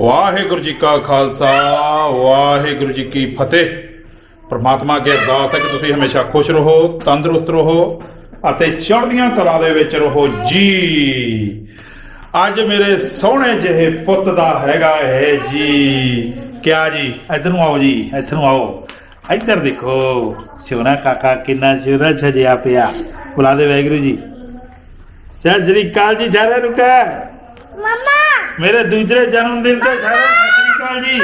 ਵਾਹਿਗੁਰੂ ਜੀ ਕਾ ਖਾਲਸਾ, ਵਾਹਿਗੁਰੂ ਜੀ ਕੀ ਫਤਿਹ। ਪ੍ਰਮਾਤਮਾ ਅੱਗੇ ਅਰਦਾਸ ਹੈ ਕਿ ਤੁਸੀਂ ਹਮੇਸ਼ਾ ਖੁਸ਼ ਰਹੋ, ਤੰਦਰੁਸਤ ਰਹੋ ਅਤੇ ਚੜ੍ਹਦੀਆਂ ਕਲਾ ਦੇ ਵਿੱਚ ਰਹੋ ਜੀ। ਅੱਜ ਮੇਰੇ ਸੋਹਣੇ ਜਿਹੇ ਪੁੱਤ ਦਾ ਹੈਗਾ ਹੈ ਜੀ। ਕਿਆ ਜੀ? ਇੱਧਰ ਨੂੰ ਆਓ ਜੀ ਇੱਧਰ ਨੂੰ ਆਓ। ਇੱਧਰ ਦੇਖੋ, ਸੋਹਣਾ ਕਾਕਾ ਕਿੰਨਾ ਸੋਹਣਾ ਛਜਿਆ ਪਿਆ। ਬੁਲਾ ਦੇ ਵਾਹਿਗੁਰੂ ਜੀ। ਸਤਿ ਸ੍ਰੀ ਅਕਾਲ ਜੀ, ਸਾਰਿਆਂ ਨੂੰ ਕਹਿ। ਮਮਾ! ਮੇਰੇ ਦੂਜਰੇ ਜਨਮ ਦਿਨ ਤੇ ਸ੍ਰੀ ਅਕਾਲ ਜੀ।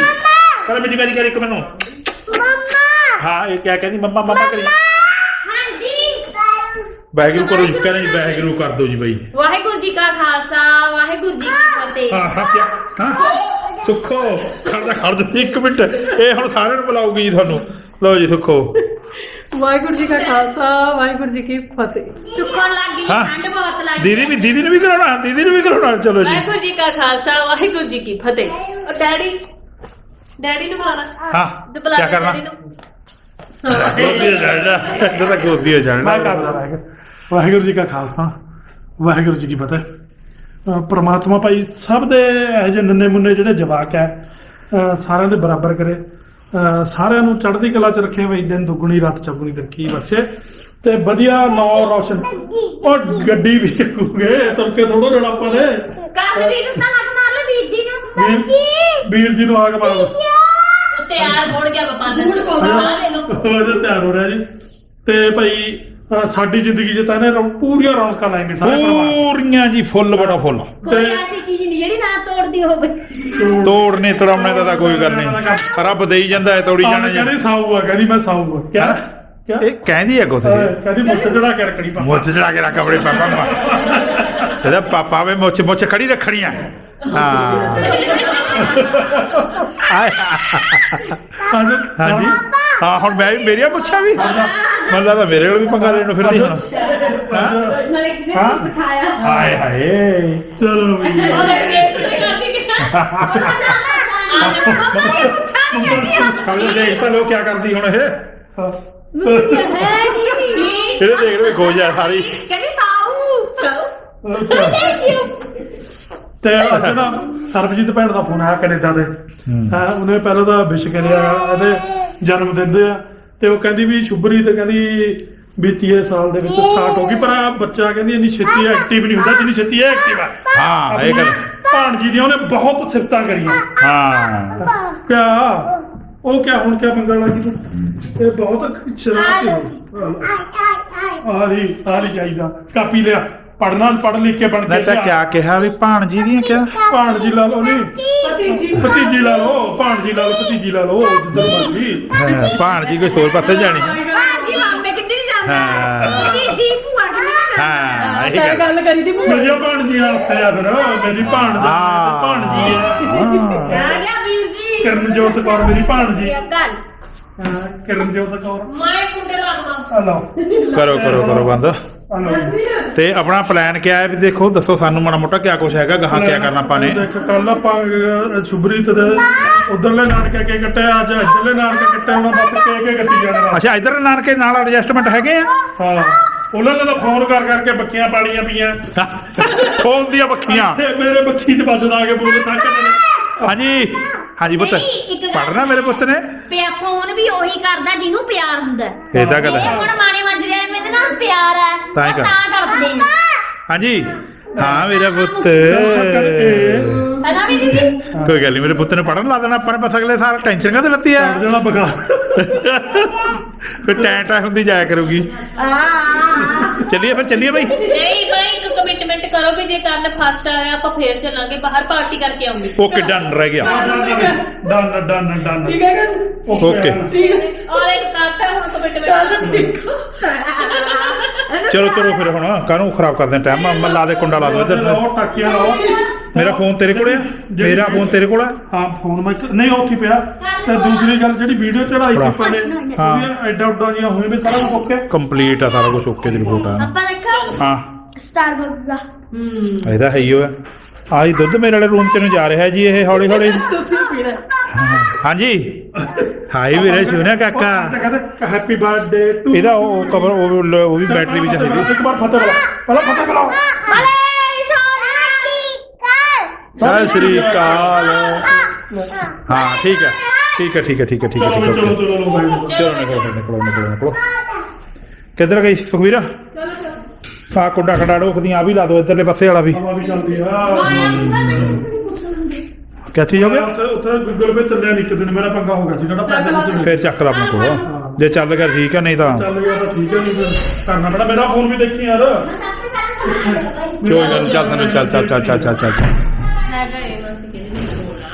ਕਰ ਮੇਰੀ ਕਰੀ ਕਰੀ ਇੱਕ ਮੈਨੂੰ। ਮਮਾ! ਹਾਂ ਇਹ ਕਿਆ ਕਹਿੰਦੀ? ਮੰਮਾ ਮੰਮਾ ਕਰੀ। ਹਾਂਜੀ। ਵਾਹਿਗੁਰੂ ਕਰੋ ਜੀ ਕਹਿੰਦੇ ਜੀ ਵਾਹਿਗੁਰੂ ਕਰ ਦਿਓ ਜੀ ਬਈ। ਵਾਹਿਗੁਰੂ ਜੀ ਕਾ ਖਾਲਸਾ ਵਾਹਿਗੁਰੂ ਜੀ ਕੀ ਫਤਿਹ। ਹਾਂ ਹਾਂ ਕਿਆ ਹਾਂ। ਸੁੱਖੋ ਖੜਦਾ ਖੜ ਜਾ ਇੱਕ ਮਿੰਟ। ਇਹ ਹੁਣ ਸਾਰਿਆਂ ਨੂੰ ਬੁਲਾਊਗੀ ਜੀ ਤੁਹਾਨੂੰ। ਲਓ ਜੀ ਸੁੱਖੋ। ਵਾਹਿਗੁਰੂ ਜੀ ਕਾ ਖਾਲਸਾ ਵਾਹਿਗੁਰੂ ਜੀ ਕੀ ਫਤਿਹ। ਸੁੱਖਣ ਲੱਗ ਗਈ ਹਾਂ। ਠੰਡ ਬਹੁਤ ਲੱਗ ਦੀਦੀ ਵੀ ਦੀਦੀ ਨੂੰ ਵੀ ਕਰਾਉਣਾ ਦੀਦੀ ਨੂੰ ਵੀ ਕਰਾਉਣਾ ਚਲੋ ਜੀ। ਵਾਹਿਗੁਰੂ ਜੀ ਕਾ ਖਾਲਸਾ ਵਾਹਿਗੁਰੂ ਜੀ ਕੀ ਫਤਿਹ। ਉਹ ਡੈਡੀ ਡੈਡੀ ਨੂੰ ਬੁਲਾਣਾ ਹਾਂ ਤੇ ਬੁਲਾ ਕੀ ਲੈ ਕਰਨਾ? ਡੈਡੀ ਨੂੰ। ਗੋਦੀ ਹੋ ਜਾਣਾ ਇਹਦਾ ਤਾਂ ਗੋਦੀ ਹੋ ਜਾਣਾ। ਮੈਂ ਕਰਦਾ ਵਾਹਿਗੁਰੂ। ਵਾਹਿਗੁਰੂ ਜੀ ਕਾ ਖਾਲਸਾ ਵਾਹਿਗੁਰੂ ਜੀ ਕੀ ਫਤਿਹ। ਅਹ ਪ੍ਰਮਾਤਮਾ ਭਾਈ ਸਭ ਦੇ ਇਹ ਜਿਹੇ ਨੰਨੇ ਮੁੰਨੇ ਜਿਹੜੇ ਜਵਾਕ ਹੈ ਸਾਰਿਆਂ ਦੇ ਬਰਾਬਰ ਕਰੇ। ਸਾਰਿਆਂ ਨੂੰ ਚੜ੍ਹਦੀ ਕਲਾ ਚ ਰੱਖੇ ਬਈ ਦਿਨ ਦੁੱਗਣੀ ਰਾਤ ਚੌਗੁਣੀ ਤਰੱਕੀ ਬਖਸ਼ੇ? ਤੇ ਵਧੀਆ ਨੌ ਰੋਸ਼ਨ। ਉਹ ਗੱਡੀ ਵੀ ਚੱਕੂਗੇ ਤੁਰ ਕੇ ਥੋੜਾ ਜਿਹੜਾ ਆਪਾਂ ਨੇ। ਕੱਲ ਵੀ ਨੂੰ ਤਾਂ ਲੱਗ ਮਾਰ ਲੈ ਵੀਰ ਜੀ ਨੂੰ। ਵੀਰ ਵੀਰ ਜੀ ਨੂੰ ਆਗ ਮਾਰ ਤਿਆਰ ਹੋਣ ਗਿਆ ਪਾਲਣ ਚ। ਸਾਰੇ ਨੂੰ। ਉਹਦੇ ਤਿਆਰ ਹੋ ਰਿਹਾ ਜੀ। ਤੇ ਭਾਈ ਅਹ ਸਾਡੀ ਜ਼ਿੰਦਗੀ 'ਚ ਤਾਂ ਇਹਨੇ ਪੂਰੀਆਂ ਰੌਣਕਾਂ ਲਾਏਂਗੇ ਸਾਰੇ ਪਰਿਵਾਰ ਪੂਰੀਆਂ ਜੀ ਫੁੱਲ ਬੜਾ ਫੁੱਲ। ਕੋਈ ਐਸੀ ਚੀਜ਼ ਨਹੀਂ ਜਿਹੜੀ ਨਾ ਤੋੜਦੀ ਹੋਵੇ। ਤੋੜਨੇ ਤੜਾਉਣੇ ਦਾ ਤਾਂ ਕੋਈ ਗੱਲ ਨਹੀਂ। ਰੱਬ ਦੇਈ ਜਾਂਦਾ ਹੈ ਤੋੜੀ ਜਾਣਾ ਜੀ ਕਹਿੰਦੀ ਸਾਊ ਆ ਕਹਿੰਦੀ ਮੈਂ ਸਾਊ ਆ। ਕਿਆ? ਹੈਂ? ਕਿਆ? ਇਹ ਕਹਿੰਦੀ ਆ ਕੁਛ? ਅਹ ਕਹਿੰਦੀ ਮੁੱਛ ਚੜਾ ਕੇ ਰੱਖਣੀ ਪਾ ਮੁੱਛ ਚੜਾ ਕੇ ਰੱਖ ਆਪਣੇ ਪਾਪਾ ਮਾ ਇਹਦਾ ਪਾਪਾ ਵੇ ਮੁੱਛ ਮੁੱਛ ਖੜੀ ਰੱਖਣੀ ਆ। ਹਾਂ। ਹਾਂਜੀ। ਹਾਂ ਹੁਣ ਮੈਂ ਮੇਰੀਆਂ ਮੁੱਛਾਂ ਵੀ? ਮੈਨੂੰ ਲੱਗਦਾ ਮੇਰੇ ਕੋਲ ਵੀ ਪੰਗਾ ਲੈਣ ਨੂੰ ਫਿਰਦੀ ਹੁਣ। ਹਾਂ? ਨਾਲੇ ਕਿਸੇ ਹਾਂ? ਨੇ ਸਿਖਾਇਆ। ਹਾਏ ਹਾਏ। ਚਲੋ ਵੀ। ਉਹ ਲੱਗੇ ਤੇ ਕਰਦੀ ਗਿਆ ਕੱਲ ਦੇਖ ਤਾਂ ਲੋ ਕੀ ਕਰਦੀ ਹੁਣ ਇਹ। ਹੈ। ਨਹੀਂ ਇਹਦੇ ਦੇਖ ਲੋ ਖੋਜ ਆ ਸਾਰੀ। ਕਹਿੰਦੀ ਸਾਊ। ਚਾਓ ਤੇ ਅੱਜ ਨਾ ਸਰਬਜੀਤ ਭੈਣ ਦਾ ਫੋਨ ਆਇਆ ਕੈਨੇਡਾ ਦੇ ਹਾਂ ਉਹਨੇ ਪਹਿਲਾਂ ਤਾਂ ਵਿਸ਼ ਕਰਿਆ ਇਹਦੇ ਜਨਮ ਦਿਨ ਦੇ ਆ ਤੇ ਉਹ ਕਹਿੰਦੀ ਵੀ ਸ਼ੁਭਰੀ ਤੇ ਕਹਿੰਦੀ ਵੀ 30 ਸਾਲ ਦੇ ਵਿੱਚ ਸਟਾਰਟ ਹੋ ਗਈ ਪਰ ਆ ਬੱਚਾ ਕਹਿੰਦੀ ਇੰਨੀ ਛੇਤੀ ਐਕਟਿਵ ਨਹੀਂ ਹੁੰਦਾ ਜਿੰਨੀ ਛੇਤੀ ਇਹ ਐਕਟਿਵ ਆ ਹਾਂ ਇਹ ਗੱਲ ਭਾਣਜੀ ਦੀਆਂ ਉਹਨੇ ਬਹੁਤ ਸਿਫਤਾਂ ਕਰੀਆਂ ਹਾਂ ਕਿਆ ਉਹ ਕਿਆ ਹੁਣ ਕਿਆ ਪੰਗਾ ਲੱਗੀ ਤੂੰ ਇਹ ਬਹੁਤ ਸ਼ਰਾਰਤੀ ਹੋ ਆ ਰਹੀ ਆ ਰਹੀ ਚਾਹੀਦਾ ਕਾਪੀ ਲਿਆ ਪੜਨਾ ਪੜ ਲਿਖ ਕੇ ਬਣ ਮੈਂ ਕੇ ਤਾਂ ਕਿਆ ਕਿਹਾ ਵੀ ਭਾਣਜੀ ਦੀਆਂ ਕਿਆ? ਭਾਣਜੀ ਲਾ ਲਓ ਨਹੀਂ ਭਤੀਜੀ ਭਤੀਜੀ ਲਾ ਲਓ। ਭਾਣਜੀ ਲਾ ਲਓ ਭਤੀਜੀ ਲਾ ਲਓ ਜਿੱਧਰ ਮਰਜ਼ੀ। ਹਾਂ, ਭਾਣਜੀ ਕੋਈ ਹੋਰ ਪਾਸੇ ਜਾਣੀ। ਮਾਮੇ ਕਿੱਧਰ ਜਾਂਦਾ? ਹਾਂ। ਜੀ ਜੀ ਭੂਆ ਕਿੱਧਰ ਜਾਂਦਾ? ਹਾਂ ਇਹ ਤਾਂ ਗੱਲ। ਗੱਲ ਕਰੀ ਦੀ ਭੂਆ। ਮੇਰੀਆਂ ਭਾਣਜੀਆਂ ਉੱਥੇ ਆ ਫਿਰ ਮੇਰੀ ਭਾਣਜੀ ਹਾਂ। ਭਾਣਜੀ ਹੈ। ਆ ਗਿਆ ਵੀਰ ਜੀ। ਕਰਨਜੋਤ ਕੌਰ ਮੇਰੀ ਭਾਣਜੀ। ਗੱਲ। ਕੌਰ। ਮੈਂ ਕੁੰਡੇ ਲੱਗਦਾ ਆ ਲਓ। ਕਰੋ ਕਰੋ ਕਰੋ ਬੰਦ। ਤੇ ਆਪਣਾ ਪਲਾਨ ਕਿਆ ਹੈ ਵੀ ਦੇਖੋ ਦੱਸੋ ਸਾਨੂੰ ਮਾੜਾ ਮੋਟਾ ਕਿਆ ਕੁਛ ਹੈਗਾ ਗਾਹਾਂ ਕਿਆ ਕਰਨਾ ਆਪਾਂ ਨੇ। ਦੇਖ ਕੱਲ ਆਪਾਂ ਅਹ, ਸੁਬਰੀਤ ਦੇ ਉਧਰਲੇ ਨਾਨਕੇ ਕੇ ਕੱਟੇ ਅੱਜ ਇੱਧਰਲੇ ਨਾਨਕੇ ਕੱਟੇ ਹੁਣ ਬਸ ਕੇ ਕੇ ਕੱਟੀ ਜਾਣਾ। ਅੱਛਾ ਇਧਰ ਨਾਨਕੇ ਨਾਲ ਐਡਜਸਟਮੈਂਟ ਹੈਗੇ ਆ? ਹਾਂ। ਉਹਨਾਂ ਨੇ ਤਾਂ ਫੋਨ ਕਰ ਕਰਕੇ ਬੱਕੀਆਂ ਪਾਲੀਆਂ ਪਈਆਂ। ਫੋਨ ਦੀਆਂ ਬੱਖੀਆਂ ਤੇ ਮੇਰੇ ਬੱਖੀ ਚ ਵੱਜਦਾ ਆ ਕੇ ਬੋਲ ਤੱਕ ਹਾਂਜੀ ਹਾਂਜੀ ਪੁੱਤ। ਨਹੀਂ, ਇੱਕ ਗੱਲ- ਪੜਨਾ ਮੇਰੇ ਪੁੱਤ ਨੇ। ਪਿਆ ਫੋਨ ਵੀ ਉਹੀ ਕਰਦਾ ਜਿਹਨੂੰ ਪਿਆਰ ਹੁੰਦਾ। ਹੈ। ਇਹ ਤਾਂ ਗੱਲ ਹੈ। ਹੁਣ ਮਾਣੇ ਵੱਜ ਰਿਹਾ ਮੇਰੇ ਨਾਲ ਪਿਆਰ ਹੈ ਤਾਂ ਹੀ ਉਹ ਕਰ- ਤਾਂ ਕਰਦੇ ਨੇ। ਹਾਂਜੀ। ਹਾਂ ਮੇਰਾ ਪੁੱਤ। ਹੈ ਨਾ ਵੀ ਦੀਦੀ? ਕੋਈ ਗੱਲ ਨਹੀਂ ਮੇਰੇ ਪੁੱਤ ਨੇ ਪੜਨ ਲਾ ਦੇਣਾ ਆਪਾਂ ਨੇ ਪਤਾ ਅਗਲੇ ਸਾਰਾ ਟੈਨਸ਼ਨ ਕਾਹਦੇ ਲੱਤੀ ਆ? ਚੜ ਜਾਣਾ ਬਗਾ ਫਿਰ ਟੈਂ ਟੈਂ ਹੁੰਦੀ ਜਾਇਆ ਕਰੂਗੀ। ਆ ਚੱਲੀਏ ਫਿਰ ਚੱਲੀਏ ਬਈ। ਨਹੀਂ ਭਾਈ ਇੱਕ ਕਮਿਟਮੈਂਟ ਕਰੋ ਵੀ ਜੇ ਕੰਨ ਫਸਟ ਆਇਆ ਆਪਾਂ ਫੇਰ ਚੱਲਾਂਗੇ ਬਾਹਰ ਪਾਰਟੀ ਕਰਕੇ ਆਉਂਗੇ। ਓਕੇ ਡਨ ਰਹਿ ਗਿਆ। ਡਨ ਡਨ ਡਨ ਠੀਕ ਹੈ ਕਿ ਓਕੇ। ਠੀਕ ਹੈ ਔਰ ਇੱਕ ਕਰਤਾ ਹੁਣ ਚੱਲ ਕਮਿਟਮੈਂਟ ਚਲੋ ਚਲੋ ਫਿਰ ਹੁਣ ਕਾਹਨੂੰ ਖਰਾਬ ਕਰਦੇ ਟਾਈਮ ਮੈਂ ਲਾ ਦੇ ਕੁੰਡਾ ਲਾ ਦੋ ਇੱਧਰ। ਲਾਓ ਟਾਕੀਆਂ ਲਾਓ। ਮੇਰਾ ਫੋਨ ਤੇਰੇ ਕੋਲੇ ਆ? ਮੇਰਾ ਫੋਨ ਤੇਰੇ ਕੋਲ ਆ? ਹਾਂ ਫੋਨ ਮੈਂ ਨਹੀਂ ਉੱਥੇ ਪਿਆ। ਤੇ ਦੂਸਰੀ ਗੱਲ ਜਿਹੜੀ ਵੀਡੀਓ ਚੜਾਈ ਸੀ ਨੇ ਹਾਂ। ਉਹਦੀਆਂ ਐਡਾ ਉੱਡਾ ਜੀਆਂ ਹੋਈਆਂ ਵੀ ਸਾਰਾ ਕੁਝ ਓਕੇ ਕੰਪਲੀਟ ਆ ਸਾਰਾ ਕੁਝ ਓਕੇ ਦੀ ਰਿਪੋਰਟ ਆ। ਆਪਾਂ ਦੇਖਾਂ? ਹਾਂ। ਸਟਾਰਬਕਸ ਦਾ। ਹੂੰ। ਇਹਦਾ ਹੈ ਹੀ ਹੋਇਆ ਆਹੀ ਦੁੱਧ ਮੇਰੇ ਵਾਲੇ ਰੂਮ ਚ ਨੂੰ ਜਾ ਰਿਹਾ ਜੀ ਇਹ ਹੌਲੀ ਹੌਲੀ। ਤੁਸੀਂ ਪੀਣਾ। ਹਾਂਜੀ। ਹਾਈ ਵੀਰੇ ਸੁਣਿਆ ਕਾਕਾ। ਤੇ ਕਹਿੰਦੇ ਹੈਪੀ ਬਰਥਡੇ ਟੂ ਇਹਦਾ ਉਹ ਕਵਰ ਉਹ ਉਹ ਵੀ ਬੈਟਰੀ ਵੀ ਚਾਹੀਦੀ ਇੱਕ ਵਾਰ ਫਤਿਹ ਬੁਲਾ ਪਹਿਲਾਂ ਫਤਿਹ ਬੁਲਾਓ ਹਲੇ ਸਤਿ ਸ੍ਰੀ ਅਕਾਲ। ਹਾਂ ਠੀਕ ਹੈ। ਠੀਕ ਹੈ ਠੀਕ ਹੈ ਠੀਕ ਹੈ ਠੀਕ ਹੈ ਚਲੋ ਚਲੋ ਚਲੋ ਨਿਕਲੋ ਫਿਰ, ਨਿਕਲੋ ਨਿਕਲੋ ਨਿਕਲੋ ਕਿੱਧਰ ਗਈ ਸੁਖਵੀਰ? ਆ ਕੁੰਡਾ ਖੜਾ ਰੋਕਦੀਆਂ ਆ ਵੀ ਲਾ ਦੋ ਇੱਧਰਲੇ ਪਾਸੇ ਵਾਲਾ ਵੀ। ਹਵਾ ਵੀ ਚੱਲਦੀ ਆ। ਕਿਆ ਚੀਜ਼ ਹੋ ਗਿਆ? ਉੱਥੇ ਗੂਗਲ ਪੇ ਚੱਲਿਆ ਨਹੀਂ ਇੱਕ ਦਿਨ ਮੇਰਾ ਪੰਗਾ ਹੋ ਗਿਆ ਸੀ ਜਿਹੜਾ ਪੈਸੇ ਨਹੀਂ ਫਿਰ ਚੱਕ ਲੈ ਆਪਣੇ ਕੋਲ। ਜੇ ਚੱਲ ਗਿਆ ਠੀਕ ਹੈ ਨਹੀਂ ਤਾਂ ਚੱਲ ਗਿਆ ਤਾਂ ਠੀਕ ਹੈ ਨਹੀਂ ਫਿਰ ਕਰਨਾ ਪੈਣਾ। ਮੇਰਾ ਫੋਨ ਵੀ ਦੇਖੀ ਯਾਰ। ਕੋਈ ਗੱਲ ਚੱਲ ਤੈਨੂੰ ਚੱਲ ਚੱਲ ਚੱਲ ਚੱਲ ਚੱਲ ਚੱਲ ਚੱਲ। ਹੈਗਾ ਇਹ ਮਾਸੀ ਕਹਿੰਦੀ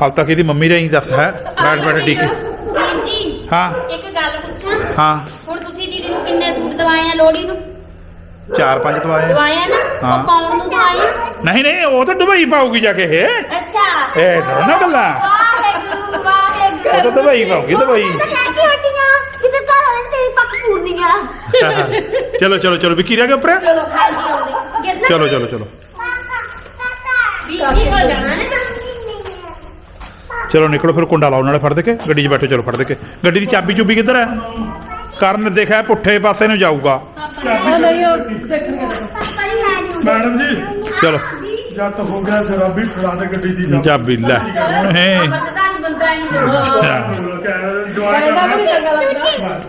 ਹਾਲ ਤੱਕ ਇਹਦੀ ਮੰਮੀ ਰਹੀ ਦੱਸ ਹੈ? ਬੈਠ ਬੈਠ ਟੀਕੇ ਜੀ ਹਾਂ। ਇੱਕ ਗੱਲ ਪੁੱਛਾਂ? ਹਾਂ। ਹੁਣ ਤੁਸੀਂ ਦੀਦੀ ਨੂੰ ਕਿੰਨੇ ਸੂਟ ਦਵਾਏ ਆ ਲੋੜੀ ਨੂੰ? ਚਾਰ ਪੰਜ ਦਵਾਏ ਆ। ਨਾ? ਹਾਂ। ਉਹ ਪਾਉਣ ਨੂੰ ਦਵਾਏ? ਨਹੀਂ ਨਹੀਂ ਉਹ ਤਾਂ ਦੁਬਈ ਪਾਉਗੀ ਜਾ ਕੇ ਇਹ। ਅੱਛਾ। ਇਹ ਥੋੜਾ ਨਾ ਗੱਲਾਂ। ਵਾਹਿਗੁਰੂ ਵਾਹਿਗੁਰੂ। ਉਹ ਤਾਂ ਦੁਬਈ ਪਾਉਗੀ ਦੁਬਈ ਤਾਂ ਕਹਿ ਕੇ ਹਟੀਆਂ ਕਿਤੇ ਘਰ ਵਾਲੇ ਤੇਰੀ ਪੱਕ ਪੂਰਨੀ ਆ। ਚਲੋ ਚਲੋ ਚਲੋ ਵਿੱਕੀ ਰਹਿ ਗਿਆ ਉੱਪਰ? ਚਲੋ ਚਲੋ ਚਲੋ। ਵੀ ਕੀ ਹੋ ਜਾਣਾ ਨੇ ਚਲੋ ਨਿਕਲੋ ਫਿਰ ਕੁੰਡਾ ਲਾਓ ਨਾਲੇ ਫੜ ਦੇ ਕੇ। ਗੱਡੀ 'ਚ ਬੈਠੋ ਚਲੋ ਫੜ ਦੇ ਕੇ। ਗੱਡੀ ਦੀ ਚਾਬੀ ਚੁੱਬੀ ਕਿੱਧਰ ਹੈ? ਕਰਨ ਦੇਖਿਆ ਪੁੱਠੇ ਪਾਸੇ ਨੂੰ ਜਾਊਗਾ। ਉਹ ਨਹੀਂ ਉਹ ਮੈਡਮ ਜੀ ਚਲੋ। ਜਦ ਹੋ ਗਿਆ ਸ਼ਰਾਬੀ ਫੜਾ ਦੇ ਗੱਡੀ ਦੀ ਚਾਬੀ। ਲੈ। ਹੈ। ਪਤਾ ਨਹੀਂ ਬੰਦਾ ਨਹੀਂ ਇਹਦਾ ਵੀ ਨਹੀਂ ਚੰਗਾ ਲੱਗਦਾ।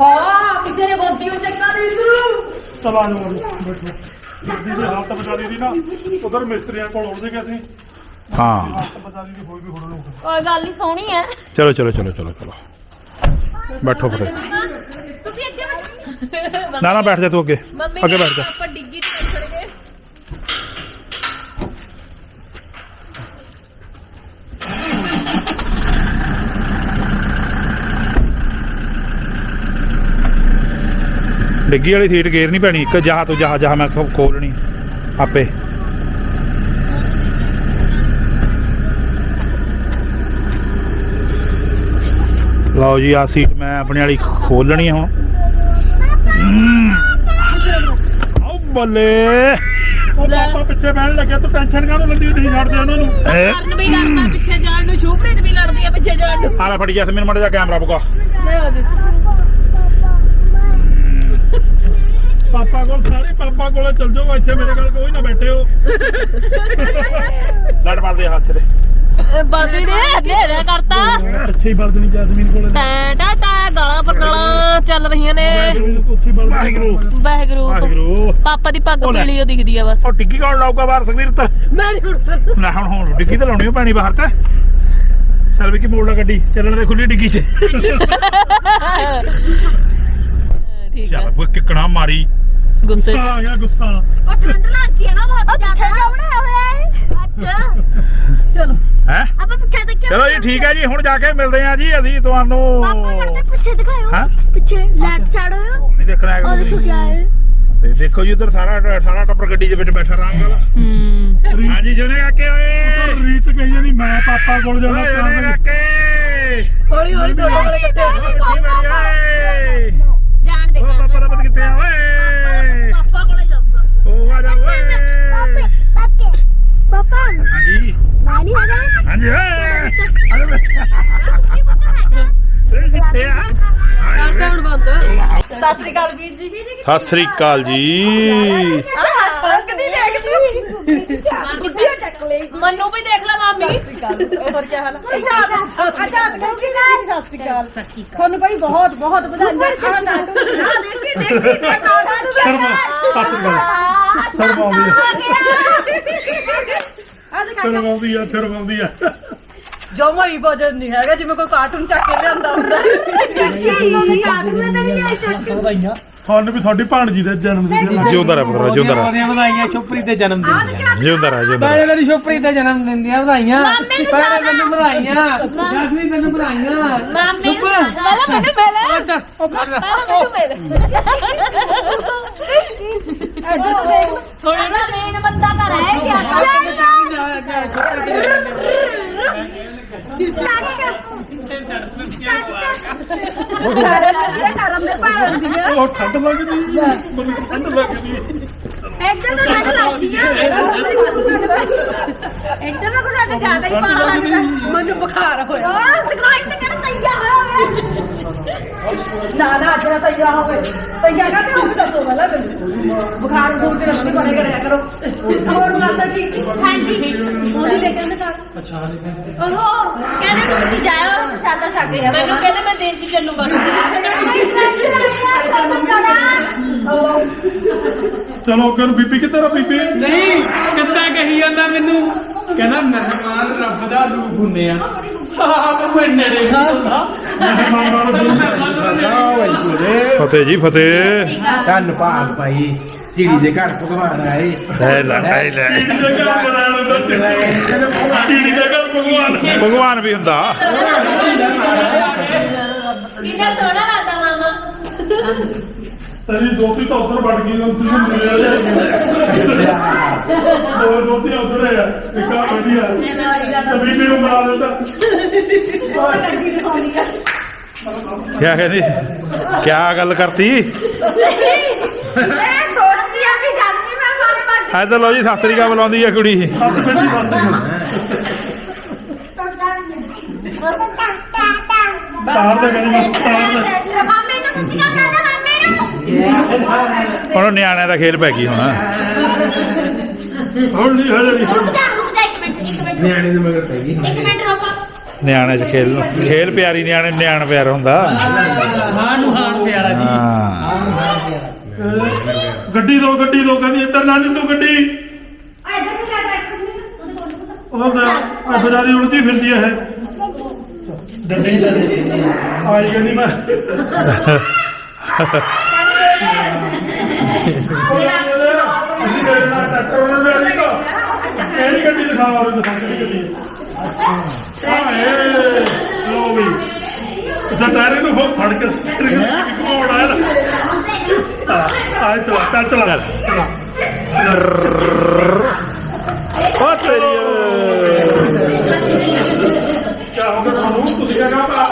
ਹਾਂ ਕਿਸੇ ਨੇ ਗੋਦੀ ਚੱਕਾ ਦੇ ਇਧਰ। ਚਲਾ ਨੂੰ ਬੈਠੋ। ਗੱਡੀ ਦੀ ਹਾਲਤ ਵਿਚਾਰੀ ਦੀ ਨਾ ਉਧਰ ਮਿਸਤਰੀਆਂ ਕੋਲ ਉੜ ਗਏ ਸੀ ਹਾਂ। ਹਾਲਤ ਵਿਚਾਰੀ ਦੀ ਹੋਈ ਵੀ ਹੁਣ ਨੂੰ ਕੋਈ ਗੱਲ ਨਹੀਂ ਸੋਹਣੀ ਹੈ ਚਲੋ ਚਲੋ ਚਲੋ ਚਲੋ ਚਲੋ। ਬੈਠੋ ਫਿਰ। ਤੁਸੀਂ ਅੱਗੇ ਬੈਠੋ। ਨਾ ਨਾ ਬੈਠ ਜਾ ਤੂੰ ਅੱਗੇ। ਮੰਮੀ ਅੱਗੇ ਬੈਠ ਜਾ ਡਿੱਗੀ ਤੇ ਚੜ ਗਏ ਡਿੱਗੀ ਵਾਲੀ ਸੀਟ ਗੇਰ ਨਹੀਂ ਪੈਣੀ ਇੱਕ ਜਹਾ ਤੋਂ ਜਹਾ ਜਹਾ ਮੈਂ ਖੋਲਣੀ ਆਪੇ। ਲਓ ਜੀ ਆ ਸੀਟ ਮੈਂ ਆਪਣੇ ਵਾਲੀ ਖੋਲਣੀ ਹੈ ਹੁਣ। ਆਓ ਬੱਲੇ। ਉਹ ਪਾਪਾ ਪਿੱਛੇ ਬਹਿਣ ਲੱਗਿਆ ਤੂੰ ਟੈਨਸ਼ਨ ਕਾਹਨੂੰ ਲੈਂਦੀ ਤੁਸੀਂ ਛੱਡ ਦੇ ਉਹਨਾਂ ਨੂੰ। ਕਰਨ ਵੀ ਲੜਦਾ ਪਿੱਛੇ ਜਾਣ ਨੂੰ ਸ਼ੁਭਰੀਤ ਵੀ ਲੜਦੀ ਆ ਪਿੱਛੇ ਜਾਣ ਨੂੰ। ਆਲਾ ਫੜੀ ਜੈਸਮੀਨ ਮੜਾ ਜਾ ਕੈਮਰਾ ਬੁਕਾ। ਪਾਪਾ ਕੋਲ ਸਾਰੇ ਪਾਪਾ ਕੋਲੇ ਚਲ ਜਾਓ ਇੱਥੇ ਮੇਰੇ ਕੋਲ ਕੋਈ ਨਾ ਬੈਠੇ ਹੋ। ਲੜ ਮਾਰਦੇ ਹੱਥ ਤੇ। ਬਾਦੀ ਨੇ ਹਨੇਰਾ ਕਰਤਾ। ਅੱਛੇ ਹੀ ਬਲਦ ਨਹੀਂ ਜੈਸਮੀਨ ਕੋਲੇ ਟੈ ਟਾ ਟਾ ਗਾਲਾਂ ਪਰ ਗਾਲਾਂ ਚੱਲ ਰਹੀਆਂ ਨੇ। ਉੱਥੇ ਬਲਦ ਵਾਹਿਗੁਰੂ। ਵਾਹਿਗੁਰੂ। ਵਾਹਿਗੁਰੂ। ਪਾਪਾ ਦੀ ਪੱਗ ਲੈ। ਪੀਲੀ ਉਹ ਦਿਖਦੀ ਆ ਬਸ। ਉਹ ਡਿੱਗੀ ਕੌਣ ਲਾਊਗਾ ਬਾਹਰ ਸੁਖਵੀਰ ਉੱਤਰ। ਮੈਂ ਨਹੀਂ ਉੱਠਦਾ ਨਾ ਹੁਣ ਹੁਣ ਡਿੱਗੀ ਤੇ ਲਾਉਣੀ ਓ ਪੈਣੀ ਬਾਹਰ ਤੇ। ਚੱਲ ਵੀ ਕੀ ਮੋੜਨਾ ਗੱਡੀ ਚੱਲਣ ਦੇ ਖੁੱਲੀ ਡਿੱਗੀ 'ਚ। ਠੀਕ ਚੱਲ ਆ। ਬੁ ਕਿੱਕਣਾ ਮਾਰੀ। ਗੁੱਸੇ ਗੁੱਸਾ ਚ ਆ ਗਿਆ ਗੁੱਸਾ। ਉਹ ਠੰਡ ਲੱਗਦੀ ਹੈ ਨਾ ਬਹੁਤ ਜ਼ਿਆਦਾ। ਪਿੱਛੇ ਬਣਾਇਆ ਹੋਇਆ ਹੈ ਅੱਛਾ। ਚਲੋ। ਹੈ? ਆਪਾਂ ਪਿੱਛੇ ਦੇਖਿਓ ਚਲੋ ਜੀ ਠੀਕ ਹੈ ਜੀ ਹੁਣ ਜਾ ਕੇ ਮਿਲਦੇ ਆ ਜੀ ਅਸੀਂ ਤੁਹਾਨੂੰ ਪਾਪਾ ਕਰਦੇ ਪਿੱਛੇ ਦਿਖਾਇਓ। ਹਾਂ? ਪਿੱਛੇ ਲੈਫਟ ਸਾਈਡ ਹੋਇਓ ਨਹੀਂ ਦੇਖਣਾ ਹੈਗਾ ਉਹ ਦੇਖੋ ਕੀ ਹੈ। ਤੇ ਦੇਖੋ ਜੀ ਉਧਰ ਸਾਰਾ ਸਾਰਾ ਟੱਪਰ ਗੱਡੀ ਦੇ ਵਿੱਚ ਬੈਠਾ ਆਰਾਮ ਨਾਲ ਹੂੰ। ਹਾਂਜੀ ਜੁਨੇ ਕਾਕੇ ਓਏ। ਰੀਤ ਕਹੀ ਜਾਂਦੀ ਮੈਂ ਪਾਪਾ ਕੋਲ ਜਾਣਾ ਓਏ ਜੁਨੇ ਕਾਕੇ। ਹੌਲੀ ਹੌਲੀ ਤੁਹਾਡੇ ਕੋਲੇ ਹੋ ਓਏ। ਕਿੱਥੇ ਆ ਓਏ ਪਾਪਾ ਕੋਲੇ ਜਾਊਗਾ। ਓ ਆ ਜਾ ਓਏ ਪਾਪੇ ਪਾਪਾ। ਹਾਂਜੀ। ਨਹੀਂ ਹੈਗਾ? ਹਾਂਜੀ ਜਾ ਓਏ ਕਿੱਥੇ ਆ? ਕਰਦਾ ਹੁਣ ਬੰਦ। ਸਤਿ ਸ੍ਰੀ ਅਕਾਲ ਵੀਰ ਜੀ। ਸਤਿ ਸ੍ਰੀ ਅਕਾਲ ਜੀ। ਕਦੀ ਦੇਖ ਮੰਨੂ ਵੀ ਦੇਖ ਲੈ ਮਾਮੀ। ਸਤਿ ਸ੍ਰੀ ਅਕਾਲ। ਹੋਰ ਕੀ ਹਾਲ ਹੈ ਅੱਛਾ ਕਹੂੰਗੀ ਨਾ ਸਤਿ ਸ੍ਰੀ ਅਕਾਲ। ਤੁਹਾਨੂੰ ਭਾਈ ਬਹੁਤ ਬਹੁਤ ਵਧਾਈਆਂ। ਖਾਣਾ ਆ ਦੇਖੀ ਦੇਖੀ ਸ਼ਰਮਾ ਸੱਚ ਗੱਲ ਸ਼ਰਮਾਉਂਦੀ ਆ। ਆ ਦੇਖ। ਸ਼ਰਮਾਉਂਦੀ ਆ ਸ਼ਰਮਾਉਂਦੀ ਆ। ਜਮਾ ਹੀ ਵਜਨ ਨਹੀਂ ਹੈਗਾ ਜਿਵੇਂ ਕੋਈ ਕਾਰਟੂਨ ਚੱਕ ਕੇ ਲਿਆਂਦਾ ਹੁੰਦਾ। ਤੁਹਾਨੂੰ ਵੀ ਤੁਹਾਡੀ ਭਾਣਜੀ ਦਾ ਜਨਮ ਦਿਨ ਜਿਉਂਦਾ ਰਹਿ ਪੁੱਤਰਾ ਜਿਉਂਦਾ ਰਹਿ। ਉਹਦੀਆਂ ਵਧਾਈਆਂ ਛੋਪਰੀ ਤੇ ਜਨਮ ਦਿਨ ਦੀਆਂ। ਜਿਉਂਦਾ ਰਹਿ ਜਿਉਂਦਾ ਰਹਿ। ਮੇਰੀ ਛੋਪਰੀ ਤੇ ਜਨਮ ਦਿਨ ਦੀਆਂ ਵਧਾਈਆਂ। ਭੈਣੇ ਮੈਨੂੰ ਵਧਾਈਆਂ। ਜਸਮੀ ਮੈਨੂੰ ਵਧਾਈਆਂ। ਮਾਮੀ। ਪਹਿਲਾਂ ਮੈਨੂੰ ਪਹਿਲਾਂ ਅੱਛਾ ਉਹ ਕਰ ਲੈ। ਪਹਿਲਾਂ ਮੈਨੂੰ ਮੇਰੇ ਥੋੜਾ ਨਾ ਮੇਨ ਬੰਦਾ ਤਾਂ ਰਹਿ ਗਿਆ ਉਹ ਠੰਡ ਲੱਗਦੀ ਆ ਮੈਨੂੰ ਠੰਡ ਲੱਗਦੀ ਆ ਇੱਧਰ ਤਾਂ ਠੰਡ ਲੱਗਦੀ ਹੈ ਇੱਧਰ ਤਾਂ ਕੁਝ ਜ਼ਿਆਦਾ ਹੀ ਪਾਲਾ ਲੱਗਦਾ ਮੈਨੂੰ ਬੁਖਾਰ ਹੋਇਆ। ਉਹ ਸਿਖਾਈ ਤੇ ਕਿਹੜਾ ਤਈਆ ਹੋਇਆ ਨਾ ਨਾ ਅੱਜ ਨਾ ਤਈਆ ਹੋਵੇ ਤਈਆ ਕਾ ਤੇ ਉਹ ਦੱਸੋ ਪਹਿਲਾਂ ਮੈਨੂੰ। ਬੁਖਾਰ ਦੂਰ ਦੇ ਰਸਤੇ ਬਣੇ ਕਰਿਆ ਕਰੋ। ਹੋਰ ਮਾਸਾ ਠੀਕ ਹਾਂਜੀ। ਉਹਦੀ ਦੇਖਣ ਦੇ ਤਾਂ। ਅੱਛਾ ਉਹ ਕਹਿੰਦੇ ਤੁਸੀਂ ਜਾਇਓ ਸਾਦਾ ਛੱਕ ਗਿਆ ਮੈਨੂੰ ਕਹਿੰਦੇ ਮੈਂ ਦਿਨ ਚ ਚੱਲੂਗਾ ਚਲੋ ਅੱਗੇ ਨੂੰ ਬੀਬੀ ਕਿੱਧਰ ਆ ਬੀਬੀ? ਨਹੀਂ ਕਿੱਦਾਂ ਕਹੀ ਜਾਂਦਾ ਮੈਨੂੰ? ਕਹਿੰਦਾ ਮਹਿਮਾਨ ਰੱਬ ਦਾ ਰੂਪ ਹੁੰਦੇ ਆ। ਆਹ ਮੈਂ ਨੇੜੇ ਖਾਂਦਾ ਮਹਿਮਾਨ ਵਾਲਾ ਦੂਰ ਫਤਿਹ ਜੀ ਫਤਿਹ। ਧੰਨ ਭਾਗ ਭਾਈ ਚਿੜੀ ਦੇ ਘਰ ਭਗਵਾਨ ਆਏ। ਲੈ ਲੈ ਲੈ ਲੈ। ਕੀੜੀ ਦੇ ਘਰ ਬਣਾਉਣ ਦਾ ਚੱਕਰ ਕੀੜੀ ਦੇ ਘਰ ਭਗਵਾਨ ਭਗਵਾਨ ਵੀ ਹੁੰਦਾ। ਕਿੰਨਾ ਸੋਹਣਾ ਲੱਗਦਾ ਮਾਮਾ। ਤੇਰੀ ਦੋਤੀ ਤਾਂ ਉੱਧਰ ਵੜ ਗਈ ਹੁਣ ਤੁਸੀਂ ਮਿਲਿਆ ਜਾ ਹੋਰ ਦੋਤੀ ਉੱਧਰ ਹੈ ਇੱਕ ਆ ਵਧੀਆ ਤੇ ਬੀਬੀ ਨੂੰ ਬਣਾ ਦਿੱਤਾ ਉਹ ਤਾਂ ਗੱਡੀ ਦਿਖਾਉਣੀ ਆ। ਕਿਆ ਕਹਿੰਦੀ? ਕਿਆ ਗੱਲ ਕਰਤੀ? ਮੈਂ ਸੋਚਦੀ ਆ ਕਿ ਜਦ ਵੀ ਮੈਂ ਸਾਰੇ ਪਾਸੇ ਇੱਧਰ ਲਓ ਜੀ ਸਤਿ ਸ੍ਰੀ ਅਕਾਲ ਬੁਲਾਉਂਦੀ ਆ ਕੁੜੀ। ਹੱਥ ਬੈਠੀ ਬਸ ਤਾਰ ਦਾ ਕਹਿੰਦੀ ਬਸ ਤਾਰ ਦਾ। ਮਾਮੇ ਨੂੰ ਸੱਚੀ ਮਾਮੇ ਨੂੰ ਹੁਣ ਨਿਆਣਿਆਂ ਦਾ ਖੇਲ ਪੈ ਗਈ ਹੁਣ। ਹੁਣ ਨਹੀਂ ਹਜੇ ਨਹੀਂ ਮਿੰਟ ਨਿਆਣੇ ਦੇ ਮਗਰ ਪੈ ਗਈ ਇੱਕ ਮਿੰਟ ਰੁਕੋ। ਨਿਆਣੇ 'ਚ ਖੇਲ ਖੇਲ ਪਿਆਰੀ ਨਿਆਣੇ ਨੂੰ ਨਿਆਣ ਪਿਆਰ ਹੁੰਦਾ। ਹਾਂ। ਨੂੰ ਹਾਂ ਪਿਆਰਾ ਜੀ ਹਾਂ ਗੱਡੀ ਦੋ ਗੱਡੀ ਦੋ ਕਹਿੰਦੀ ਇੱਧਰ ਨਾ ਨਿੰਦੂ ਗੱਡੀ। ਉਹ ਤਾਂ ਬਜ਼ਾਰੀ ਉੜਦੀ ਫਿਰਦੀ ਹੈ ਡੰਡੇ ਆਈ ਕਹਿੰਦੀ ਮੈਂ ਅਸੀਂ ਮੇਰੇ ਨਾਲ ਟੱਕਰ ਹੋਣ ਵਾਲੀ ਕੋ ਕਿਹੜੀ ਗੱਡੀ ਦਿਖਾਵਾ ਉਹ ਦਿਖਾ ਕਿਹੜੀ ਗੱਡੀ ਹੈ ਆਏ ਲੋ ਵੀ ਸਟਾਰੇ ਨੂੰ ਬਹੁਤ ਫੜ ਕੇ ਸਟਰਿੰਗ ਘੋੜਾ ਹੈ ਆ ਚਲਾ ਚੱਲ ਚਲਾ ਚਲਾ ਓ ਤੇਰੀ ਓਏ। ਕਿਆ ਹੋ ਗਿਆ ਤੁਹਾਨੂੰ ਤੁਸੀਂ ਕਿਆ ਕਹਾ ਆ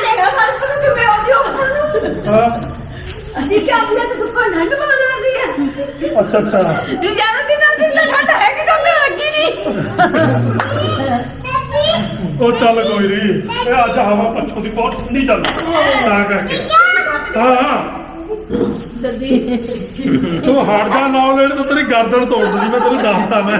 ਦੇਖੋ ਫ਼ਰਕ ਕਿਵੇਂ ਆਉਂਦੀ ਹੋ ਹਾਂ ਅਸੀਂ ਕੀ ਆਪਣੇ ਤੇ ਸੁੱਕਾ ਨੰਨ ਬਣਾ ਲੈਂਦੀ ਆ ਅੱਛਾ ਅੱਛਾ। ਜੇ ਜ਼ਿਆਦਾ ਦਿਨ ਨਾਲ ਦਿਨ ਠੰਡ ਹੈ ਕਿ ਕੰਮ ਲੱਗੀ ਨਹੀਂ। ਉਹ ਚੱਲ ਕੋਈ ਨਹੀਂ। ਇਹ ਅੱਜ ਹਵਾ ਪੱਛੋਂ ਦੀ ਬਹੁਤ ਠੰਡੀ ਚੱਲਦੀ ਤਾਂ ਕਰਕੇ। ਹਾਂ ਹਾਂ। ਤੂੰ ਹਾਰਟ ਦਾ ਨਾਮ ਲੈਣ ਤਾਂ ਤੇਰੀ ਗਰਦਨ ਤੋੜ ਦੇਣੀ ਮੈਂ ਤੈਨੂੰ ਦੱਸਦਾ ਮੈਂ।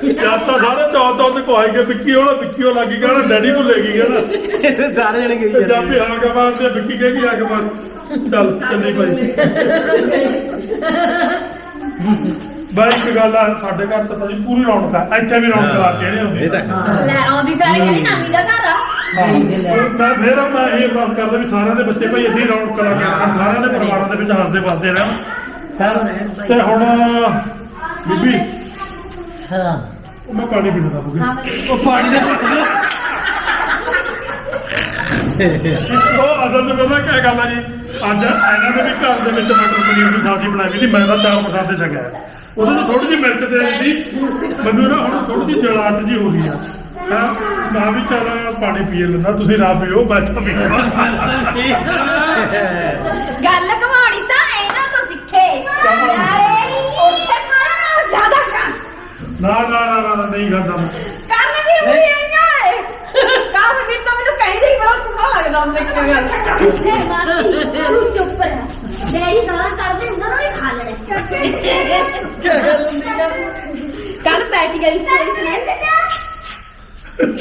ਜਦ ਤਾਂ ਸਾਰੇ ਚੌ ਚੌ ਤੇ ਕੋਹਾਈ ਕੇ ਵਿੱਕੀ ਹੋਣਾ ਵਿੱਕੀ ਹੋ ਲੱਗੀ ਕਹਿਣਾ ਡੈਡੀ ਭੁੱਲੇਗੀ ਕਹਿਣਾ ਸਾਰੇ ਜਣੇ ਗਈ ਤੇ ਜਦ ਵੀ ਆ। ਕੇ ਮਾਰ ਤੇ ਵਿੱਕੀ ਕਹੇਗੀ ਆ ਕੇ ਮਾਰ ਚੱਲ ਚੱਲੀ ਭਾਈ। ਬਾਈ ਇੱਕ ਗੱਲ ਆ ਸਾਡੇ ਘਰ ਤਾਂ ਜੀ ਪੂਰੀ ਰੌਣਕ ਆ। ਇੱਥੇ ਵੀ ਰੌਣਕ ਲਾ ਕੇ ਹੁੰਦੀ ਇਹ ਤਾਂ ਲੈ ਆਉਂਦੀ ਸਾਰੇ ਕਹਿੰਦੀ ਨਾਮੀ ਦਾ ਘਰ ਆ। ਮੈਂ ਫਿਰ ਮੈਂ ਇਹ ਅਰਦਾਸ ਕਰਦਾ ਵੀ ਸਾਰਿਆਂ ਦੇ ਬੱਚੇ ਭਾਈ ਇੱਦਾਂ ਹੀ ਰੌਣਕ ਲਾ ਕੇ ਰੱਖਣ ਸਾਰਿਆਂ ਦੇ ਪਰਿਵਾਰਾਂ ਦੇ ਵਿੱਚ ਹੱਸਦੇ ਵੱਸਦੇ ਰਹਿਣ ਤੇ ਹੁਣ ਬੀਬੀ ਹਾਂ ਉਹ ਮੈਂ ਪਾਣੀ ਪੀਣਾ ਦਾ ਬੁਗੇ ਉਹ ਪਾਣੀ ਦੇ ਪੁੱਛ ਲਓ ਉਹ ਅਸਲ 'ਚ ਪਤਾ ਕੀ ਗੱਲ ਆ ਜੀ ਅੱਜ ਇਹਨਾਂ ਦੇ ਵੀ ਘਰ ਦੇ ਵਿੱਚ ਮਟਰ ਪਨੀਰ ਦੀ ਸਬਜ਼ੀ ਬਣਾਈ ਵੀ ਸੀ ਮੈਂ ਤਾਂ ਚਾਰ ਪ੍ਰਸਾਦ ਛਕਿਆ ਹੈ। ਉਹਦੇ 'ਚ ਥੋੜੀ ਜਿਹੀ ਮਿਰਚ ਤੇ ਸੀ ਮੈਨੂੰ ਨਾ ਹੁਣ ਥੋੜੀ ਜਿਹੀ ਜਲਾਟ ਜੀ ਹੋ ਗਈ ਆ ਹਾਂ ਮੈਂ ਵੀ ਚੱਲ ਪਾਣੀ ਪੀ ਲੈਂਦਾ ਤੁਸੀਂ ਨਾ ਪੀਓ ਮੈਂ ਤਾਂ ਪੀ ਗੱਲ ਕਮਾਉਣੀ ਤਾਂ ਇਹਨਾਂ ਤੋਂ ਸਿੱਖੇ ਯਾਰੇ ਉੱਥੇ ਸਾਰਾ ਜ਼ਿਆਦਾ ਨਾ ਨਾ ਨਾ ਨਾ, ਨਾ ਨਹੀਂ ਖਾਂਦਾ ਮੈਂ। ਕਰਨ ਵੀ ਹੋਈ ਆਈਆਂ ਕੰਮ ਵੀ ਤਾਂ ਮੈਨੂੰ ਕਹਿੰਦੇ ਹੀ ਬੜਾ ਸੁਭਾ ਲੱਗਦਾ ਉਹਨੇ ਕਿਹਾ ਮਾਸੀ ਤੂੰ ਚੁੱਪ ਰਹਿ। ਡੈਡੀ ਗਾਲਾਂ ਕੱਢਦੇ ਹੁੰਦਾ ਤਾਂ ਵੀ ਖਾ ਲੈਣੇ। ਕੱਲ ਪੈਟੀ ਗਈ ਸੀ ਨੇ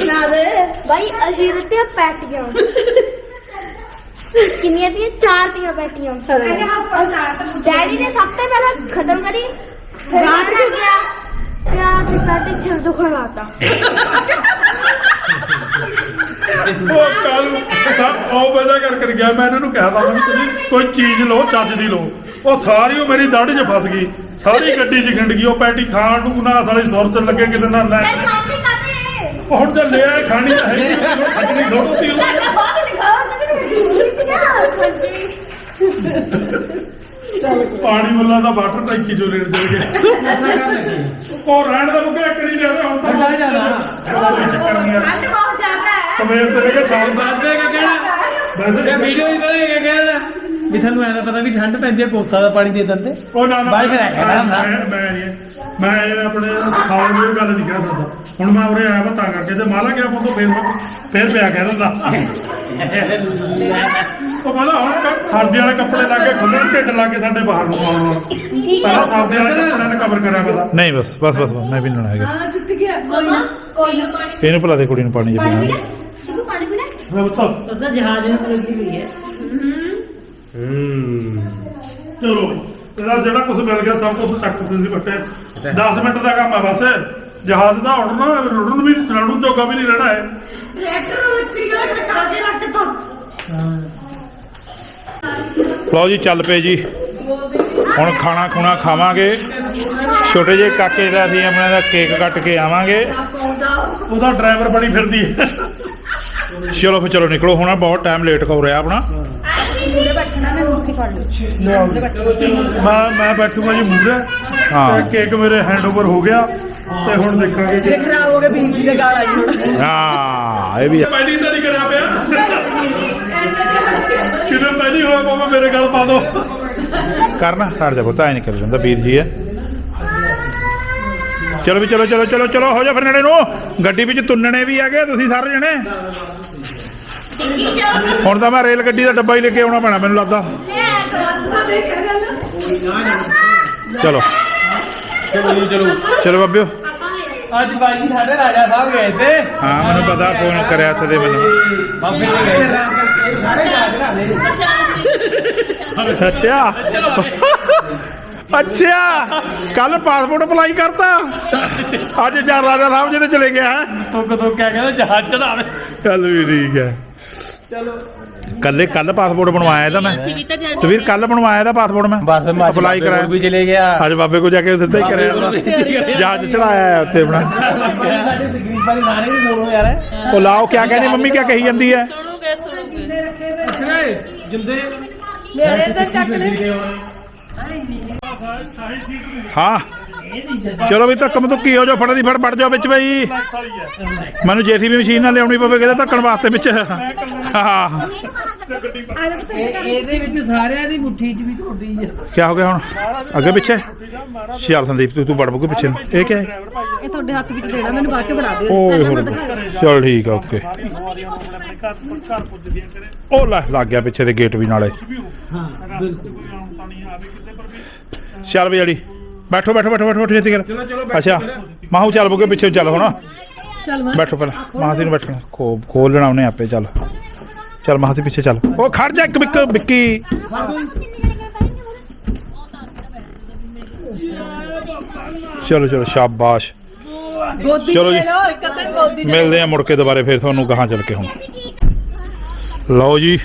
ਨਾ ਦੇ ਭਾਈ ਅਸੀਂ ਦਿੱਤੇ ਪੈਟ ਗਿਆ ਕਿੰਨੀਆਂ ਦੀਆਂ? ਚਾਰ ਦੀਆਂ ਪੈਟੀਆਂ। ਇਹਨੇ ਨਾਲ ਡੈਡੀ ਨੇ ਸਭ ਤੋਂ ਪਹਿਲਾਂ ਖਤਮ ਕਰੀ। ਫਿਰ ਰਾਤ ਮੈਂ ਗਿਆ। ਪਿਆਰ ਦੀ ਪੈਟੀ ਸਿਰ ਦੁਖਣ ਲਾਤਾ ਉਹ ਕੱਲ ਉਹ ਵਜ੍ਹਾ ਕਰ ਕਰ ਗਿਆ ਮੈਂ ਇਹਨਾਂ ਨੂੰ ਕਹਿ ਤਾ ਵੀ ਤੁਸੀਂ ਕੋਈ ਚੀਜ਼ ਲਓ ਚੱਜ ਦੀ ਲਓ। ਉਹ ਸਾਰੀ ਉਹ ਮੇਰੀ ਦਾੜੀ 'ਚ ਫਸ ਗਈ। ਸਾਰੀ ਗੱਡੀ 'ਚ ਖਿੰਡ ਗਈ ਉਹ ਪੈਟੀ ਖਾਣ ਨੂੰ ਨਾ ਸਾਲੀ ਸੁਰ ਚ ਲੱਗੇ ਕਿਤੇ ਨਾ ਲੈ ਖਾਂਦੀ ਕਾਤੇ ਉਹ ਹੁਣ ਤਾਂ ਲਿਆ ਖਾਣੀ ਤਾਂ ਹੈਗੀ ਉਹ ਖੱਜਣੀ ਥੋੜੋ ਤੀ ਮੈਂ ਬਾਅਦ ਪਾਣੀ ਮੁੱਲਾ ਦਾ ਵਾਟਰ ਟੈਂਕੀ ਚੋਂ ਲੈਣ ਚਲ ਗਏ ਉਹ ਰਹਿਣ ਦਾ ਮੁੱਕੇ ਇੱਕ ਨਹੀਂ ਜਾਂਦਾ ਹੁਣ ਤਾਂ ਠੰਡਾ ਜਾਣਾ। ਕੋਈ ਚੱਕਰ ਨਹੀਂ ਆ ਠੰਡ ਬਹੁਤ ਜ਼ਿਆਦਾ ਹੈ ਸਵੇਰ ਤੋਂ ਲੈ ਕੇ ਸ਼ਾਮ ਤੱਕ ਕਿ ਕਹਿਣਾ ਵੈਸੇ ਇਹ ਵੀਡੀਓ ਹੀ ਬਣੇਗਾ ਕਹਿਣਾ ਵੀ ਤੁਹਾਨੂੰ ਐਂ ਤਾਂ ਪਤਾ ਵੀ ਠੰਡ ਪੈਂਦੀ ਹੈ ਕੋਸਾ ਦਾ ਪਾਣੀ ਦੇ ਦਿੰਦੇ ਉਹ ਨਾ ਨਾ ਬਾਈ ਫਿਰ ਆਖਿਆ ਨਾ ਹੁੰਦਾ। ਮੈਂ ਮੈਂ ਨਹੀਂ- ਮੈਂ ਇਹ ਆਪਣੇ ਸਾਲ ਨੂੰ ਗੱਲ ਨਹੀਂ ਕਹਿ ਸਕਦਾ ਹੁਣ ਮੈਂ ਉਰੇ ਆਇਆ ਵਾ ਤਾਂ ਕਰਕੇ ਤੇ ਮਾਲਾ ਗਿਆ ਫੋਟੋ ਫੇਰ ਫੇਰ ਪਿਆ ਕਹਿ ਦਿੰਦਾ ਉਹ ਕਹਿੰਦਾ ਹੁਣ ਸਰਦੀ ਵਾਲੇ ਕੱਪੜੇ ਲਾ ਕੇ ਖੁੱਲ੍ਹਣ ਢਿੱਡ ਲਾ ਕੇ ਸਾਡੇ ਬਾਹਰ ਨੂੰ ਆਉਣ ਵਾਲਾ ਪਹਿਲਾਂ ਸਰਦੀ ਵਾਲੇ ਕੱਪੜਿਆਂ ਨੇ ਕਵਰ ਕਰਿਆ ਪਤਾ ਨਹੀਂ ਬਸ ਬਸ ਬਸ ਮੈਂ ਵੀ ਲੈਣਾ ਹੈਗਾ। ਹਾਂ ਟੁੱਟ ਗਿਆ। ਕੋਈ ਨਾ ਕੋਈ ਨਾ ਇਹਨੂੰ ਭਲਾ ਦੇ ਕੁੜੀ ਨੂੰ ਪਾਣੀ ਚ ਪਾਣੀ ਪੀਣਾ। ਪੀਣਾ ਤੂੰ ਪਾਣੀ ਪੀਣਾ ਮੈਂ ਬਤਾ ਉਹਦਾ ਜਹਾਜ਼ ਨੂੰ ਲੱਗੀ ਹੋਈ ਹੈ। ਚਲੋ ਇਹਦਾ ਜਿਹੜਾ ਕੁਝ ਮਿਲ ਗਿਆ ਸਭ ਕੁਝ ਚੱਕ ਤੁਸੀਂ ਬੱਟੇ। 10 ਮਿੰਟ ਦਾ ਕੰਮ ਆ ਬਸ। ਜਹਾਜ਼ ਦਾ ਉੜਨਾ ਰੁੜਨ ਵੀ ਚੜਨ ਜੋਗਾ ਵੀ ਨਹੀਂ ਰਹਿਣਾ ਹੈ ਟਰੈਕਟਰ ਨੂੰ ਵਾਲਾ ਕਰਾ ਕੇ ਰੱਖਤਾ ਲਓ ਜੀ ਚੱਲ ਪਏ ਜੀ। ਹੁਣ ਖਾਣਾ ਖੁਣਾ ਖਾਵਾਂਗੇ। ਛੋਟੇ ਜਿਹੇ ਕਾਕੇ ਦਾ ਅਸੀਂ ਆਪਣੇ ਦਾ ਕੇਕ ਕੱਟ ਕੇ ਆਵਾਂਗੇ। ਉਹਦਾ ਡਰਾਈਵਰ ਬਣੀ ਫਿਰਦੀ ਹੈ। ਚਲੋ ਫਿਰ ਚਲੋ ਨਿਕਲੋ। ਹੁਣ ਬਹੁਤ ਟਾਈਮ ਲੇਟ ਹੋ ਰਿਹਾ ਆਪਣਾ। ਮੈਂ ਮੈਂ ਬੈਠੂਗਾ ਜੀ ਮੂਹਰੇ। ਹਾਂ। ਤੇ ਕੇਕ ਮੇਰੇ ਹੈਂਡਓਵਰ ਹੋ ਗਿਆ। ਤੇ ਹੁਣ ਦੇਖਾਂਗੇ ਕਿ ਖਰਾਬ ਹੋ ਗਿਆ ਬੀਜੀ ਦੇ ਗਾਲ ਆਈ ਹੁਣ। ਹਾਂ ਇਹ ਵੀ ਹੈ। ਪਹਿਲੀ ਤਾਂ ਨਹੀਂ ਕਰਿਆ ਪਿਆ ਕਿਤੇ ਪਹਿਲੀ ਹੋਇਆ ਬਾਬਾ, ਮੇਰੇ ਗੱਲ ਪਾ ਦੋ ਕਰਨਾ, ਹਟ ਜਾ ਪੁੱਤ, ਐ ਨਹੀਂ ਕਰ ਜਾਂਦਾ, ਵੀਰ ਜੀ ਹੈ। ਚਲੋ ਵੀ, ਚਲੋ ਚਲੋ ਚਲੋ ਚਲੋ, ਹੋ ਜਾ ਫਿਰ ਨੇੜੇ ਨੂੰ। ਗੱਡੀ ਵਿੱਚ ਤੁੰਨਣੇ ਵੀ ਹੈਗੇ ਤੁਸੀਂ ਸਾਰੇ ਜਣੇ। ਹੁਣ ਤਾਂ ਮੈਂ ਰੇਲ ਗੱਡੀ ਦਾ ਡੱਬਾ ਹੀ ਲੈ ਕੇ ਆਉਣਾ ਪੈਣਾ, ਮੈਨੂੰ ਲੱਗਦਾ। ਚਲੋ। ਚਲੋ ਜੀ ਚਲੋ ਚਲੋ, ਬੱਬਿਓ। ਅੱਜ ਬਾਈ ਜੀ ਸਾਡੇ ਰਾਜਾ ਸਾਹਿਬ ਗਏ ਤੇ। ਹਾਂ ਮੈਨੂੰ ਪਤਾ ਫੋਨ ਕਰਿਆ ਦੇ ਮੈਨੂੰ। ਬਾਬੇ ਗਏ। ਅੱਛਾ। ਅੱਛਾ। ਕੱਲ ਪਾਸਪੋਰਟ ਅਪਲਾਈ ਕਰਤਾ। ਅੱਜ ਚਾਰ ਰਾਜਾ ਸਾਹਿਬ ਜੀ ਤੇ ਚਲੇ ਗਿਆ। ਹੈ ਤੁੱਕ ਤੁੱਕ ਕਿਆ ਕਹਿੰਦਾ ਜਹਾਜ਼ ਚੜਾ ਦੇ ਚੱਲ ਵੀ ਠੀਕ ਹੈ। ਚਲੋ। ਕੱਲੇ ਕੱਲ ਪਾਸਪੋਰਟ ਬਣਵਾਇਆ ਇਹਦਾ ਮੈਂ। ਤਾਂ ਸਵੀਰ ਕੱਲ ਬਣਵਾਇਆ ਇਹਦਾ ਪਾਸਪੋਰਟ ਮੈਂ। ਬਸ ਅਪਲਾਈ ਕਰਾਇਆ। ਵੀ ਚਲੇ ਗਿਆ। ਅੱਜ ਬਾਬੇ ਕੋ ਜਾ ਕੇ ਕੋਲ ਵੀ ਕਰਿਆ ਜਹਾਜ਼ ਚੜਾਇਆ ਹੈ ਉੱਥੇ ਯਾਰ ਉਹ ਲਾਓ ਕਿਆ ਕਹਿੰਦੀ ਮੰਮੀ ਕਿਆ ਕਹੀ ਜਾਂਦੀ ਹੈ? ਸੁਣੋਗੇ ਸੁਣੋਗੇ। ਅੱਛਾ ਜਿੰਦੇ। ਮੇਰੇ ਤੇ ਚੱਕ ਲੈ। ਹਾਂ। ਚਲੋ ਵੀ ਧੱਕਮ ਧੁੱਕੀ ਹੋ ਜਾਓ ਫੜ ਦੀ ਫੜ ਵੜ ਜਾਓ ਵਿੱਚ ਬਈ। ਮੈਨੂੰ ਜੇਸੀਬੀ ਮਸ਼ੀਨ ਨਾਲ ਲਿਆਉਣੀ ਪਵੇ ਕਿਤੇ ਧੱਕਣ ਵਾਸਤੇ ਵਿੱਚ। ਹਾਂ ਇਹਦੇ ਵਿੱਚ ਸਾਰਿਆਂ ਦੀ ਮੁੱਠੀ 'ਚ ਵੀ ਤੁਹਾਡੀ ਆ। ਕਿਆ ਹੋ ਗਿਆ ਹੁਣ? ਅੱਗੇ ਪਿੱਛੇ? ਚੱਲ ਸੰਦੀਪ ਤੂੰ ਤੂੰ ਵੜ ਬੁੱਗੇ ਪਿੱਛੇ ਨੂੰ। ਇਹ ਹੈ? ਇਹ ਤੁਹਾਡੇ ਹੱਥ ਵਿੱਚ ਦੇਣਾ ਮੈਨੂੰ ਬਾਅਦ ਚ ਫੜਾ ਦਿਓ। ਓਏ ਪਹਿਲਾਂ ਹੋਏ ਮੈਂ ਦਿਖਾਇਆ। ਚਲ ਠੀਕ ਆ ਓਕੇ। ਉਹ ਲੈ ਲੱਗ ਗਿਆ ਪਿੱਛੇ ਦੇ ਗੇਟ ਵੀ ਨਾਲੇ। ਹਾਂ ਬਿਲਕੁਲ। ਚੱਲ ਵੀ ਜੜੀ ਬੈਠੋ ਬੈਠੋ ਬੈਠੋ ਬੈਠੋ ਛੇਤੀ ਕਰ ਚਲੋ ਚਲੋ ਅੱਛਾ ਮਾਹੂ ਚੱਲ ਬੁੱਗੇ ਪਿੱਛੇ ਚੱਲ ਹੁਣ। ਚੱਲ ਬੈਠੋ ਪਹਿਲਾਂ ਮਾਹੀ ਨੂੰ ਬੈਠਣਾ ਖੋ ਖੋਲ ਲੈਣਾ ਉਹਨੇ ਆਪੇ ਚੱਲ। ਚੱਲ ਮਾਹੀ ਪਿੱਛੇ ਚੱਲ। ਉਹ ਖੜ ਜਾ ਇੱਕ ਬਿੱਕ ਵਿੱਕੀ। ਚਲੋ ਚਲੋ ਸ਼ਾਬਾਸ਼। ਗੋਦੀ ਚਲੋ ਜੀ। ਮਿਲਦੇ ਆ ਮੁੜ ਕੇ ਦੁਬਾਰੇ ਫੇਰ ਤੁਹਾਨੂੰ ਗਾਹਾਂ ਚੱਲ ਕੇ ਹੁਣ। ਲਓ ਜੀ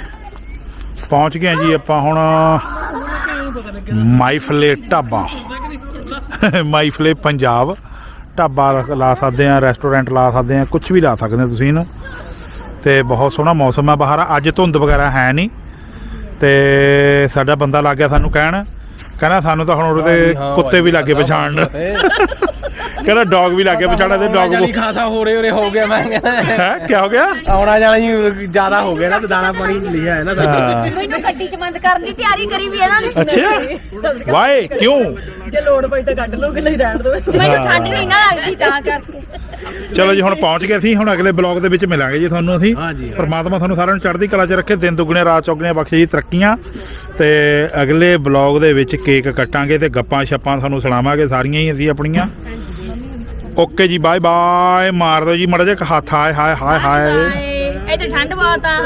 ਪਹੁੰਚ ਗਏ ਜੀ ਆਪਾਂ ਹੁਣ ਮਾਈਫਲੇ ਢਾਬਾ। ਮਾਈਫਲੇ ਪੰਜਾਬ। ਢਾਬਾ ਲਾ ਸਕਦੇ ਆ ਰੈਸਟੋਰੈਂਟ ਲਾ ਸਕਦੇ ਆ ਕੁਝ ਵੀ ਲਾ ਸਕਦੇ ਆ ਤੁਸੀਂ ਇਹਨੂੰ। ਤੇ ਬਹੁਤ ਸੋਹਣਾ ਮੌਸਮ ਆ ਬਾਹਰ। ਅੱਜ ਧੁੰਦ ਵਗੈਰਾ ਹੈ ਨਹੀਂ। ਤੇ ਸਾਡਾ ਬੰਦਾ ਲੱਗ ਗਿਆ ਸਾਨੂੰ ਕਹਿਣ। ਕਹਿੰਦਾ ਸਾਨੂੰ ਤਾਂ ਹੁਣ ਉਹਦੇ ਕੁੱਤੇ ਵੀ ਲੱਗੇ ਪਛਾਣਨ ਕਹਿੰਦਾ ਡੌਗ ਵੀ ਲੱਗੇ ਪਛਾਣਨ ਤੇ ਡੌਗ ਜਾਨੀ ਖਾਸਾ ਹੋ ਰਹੇ ਹੋ ਰਹੇ ਹੋ ਗਿਆ ਮੈਂ ਹੈ ਕੀ ਹੋ ਗਿਆ? ਆਉਣਾ ਜਾਣਾ ਜੀ ਜ਼ਿਆਦਾ ਹੋ ਗਿਆ ਨਾ ਤੇ ਦਾਣਾ ਪਾਣੀ ਲਿਆ ਹੈ ਨਾ ਹਾਂ। ਮੈਨੂੰ ਗੱਡੀ ਚ ਬੰਦ ਕਰਨ ਦੀ ਤਿਆਰੀ ਕਰੀ ਵੀ ਇਹਨਾਂ ਨੇ। ਅੱਛਾ। ਵਾਏ ਕਿਉਂ? ਜੇ ਲੋੜ ਪਈ ਤਾਂ ਕੱਢ ਲਓਗੇ ਨਹੀਂ ਰਹਿਣ ਦਿਓ। ਮੈਨੂੰ ਠੰਡ ਨਹੀਂ ਨਾ ਲੱਗਦੀ ਤਾਂ ਕਰਕੇ। ਚਲੋ ਜੀ ਹੁਣ ਪਹੁੰਚ ਗਏ ਅਸੀਂ ਹੁਣ ਅਗਲੇ ਬਲੌਗ ਦੇ ਵਿੱਚ ਮਿਲਾਂਗੇ ਜੀ ਤੁਹਾਨੂੰ ਅਸੀਂ। ਪਰਮਾਤਮਾ ਤੁਹਾਨੂੰ ਸਾਰਿਆਂ ਨੂੰ ਚੜ੍ਹਦੀ ਕਲਾ 'ਚ ਰੱਖੇ ਦਿਨ ਦੁੱਗਣੇ ਰਾਤ ਚੌਗਣੇ ਬਖਸ਼ੇ ਜੀ ਤਰੱਕੀਆਂ। ਤੇ ਅਗਲੇ ਬਲੌਗ ਦੇ ਵਿੱਚ ਕੇਕ ਕੱਟਾਂਗੇ ਤੇ ਗੱਪਾਂ ਛੱਪਾਂ ਤੁਹਾਨੂੰ ਸੁਣਾਵਾਂਗੇ ਸਾਰੀਆਂ ਹੀ ਅਸੀਂ ਆਪਣੀਆਂ। ਓਕੇ ਜੀ ਬਾਏ ਬਾਏ ਮਾਰ ਦਿਓ ਜੀ, ਮੜਾ ਜਿਹਾ ਇੱਕ ਹੱਥ, ਹਾਏ ਹਾਏ ਹਾਏ ਹਾਏ। ਇਹ ਤੇ ਠੰਡ ਬਹੁਤ ਆ।